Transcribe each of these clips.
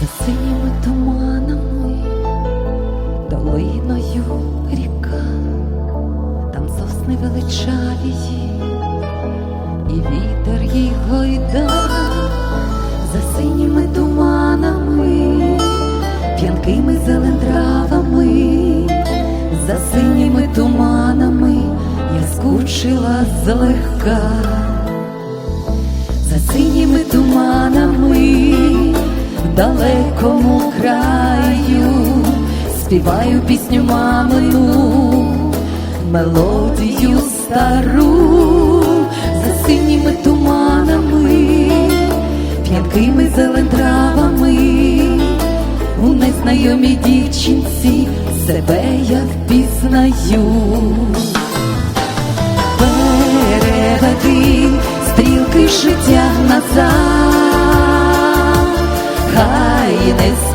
За синіми туманами, долиною ріка, там сосни величаві, і вітер їй гойда, за синіми туманами, п'янкими зелендравами, за синіми туманами я скучила злегка. Далекому краю. Співаю пісню мамину, мелодію стару, за синіми туманами, п'янкими зелентравами, у незнайомій дівчинці себе я впізнаю.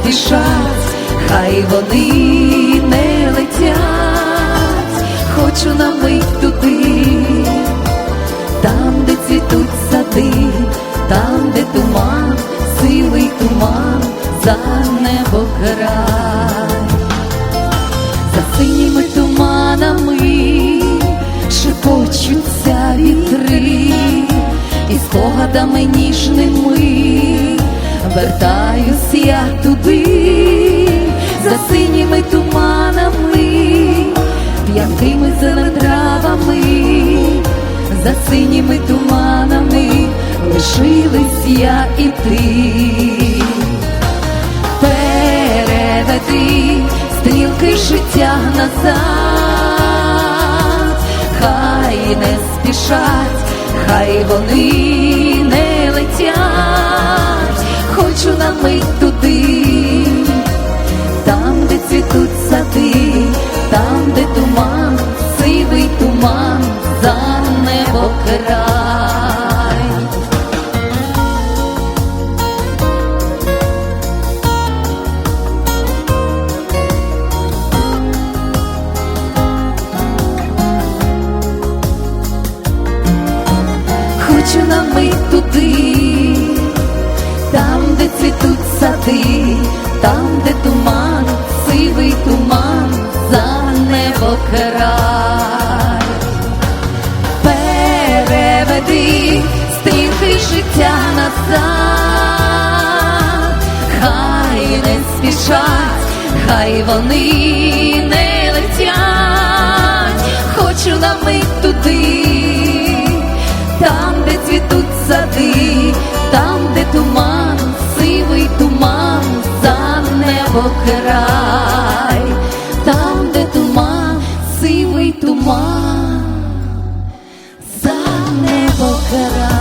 Спішать, хай вони не летять, хочу на мить туди, там, де цвітуть сади, там, де туман, сивий туман, за небо край за синіми туманами вертаюсь я туди, за синіми туманами, п'янкими зелентравами, за синіми туманами лишились я і ти. Переведи стрілки життя назад, хай не спішать, хай вони на мить туди, там, де цвітуть сади, там, де туман, сивий туман, за небо край. хочу на мить туди, цвітуть сади, там, де туман, сивий туман, за небо край. Переведи стрілки життя назад, хай не спішать, хай вони не летять, хочу на мить туди там, де цвітуть сади, покрай, там, де туман, сивий туман, за небо край.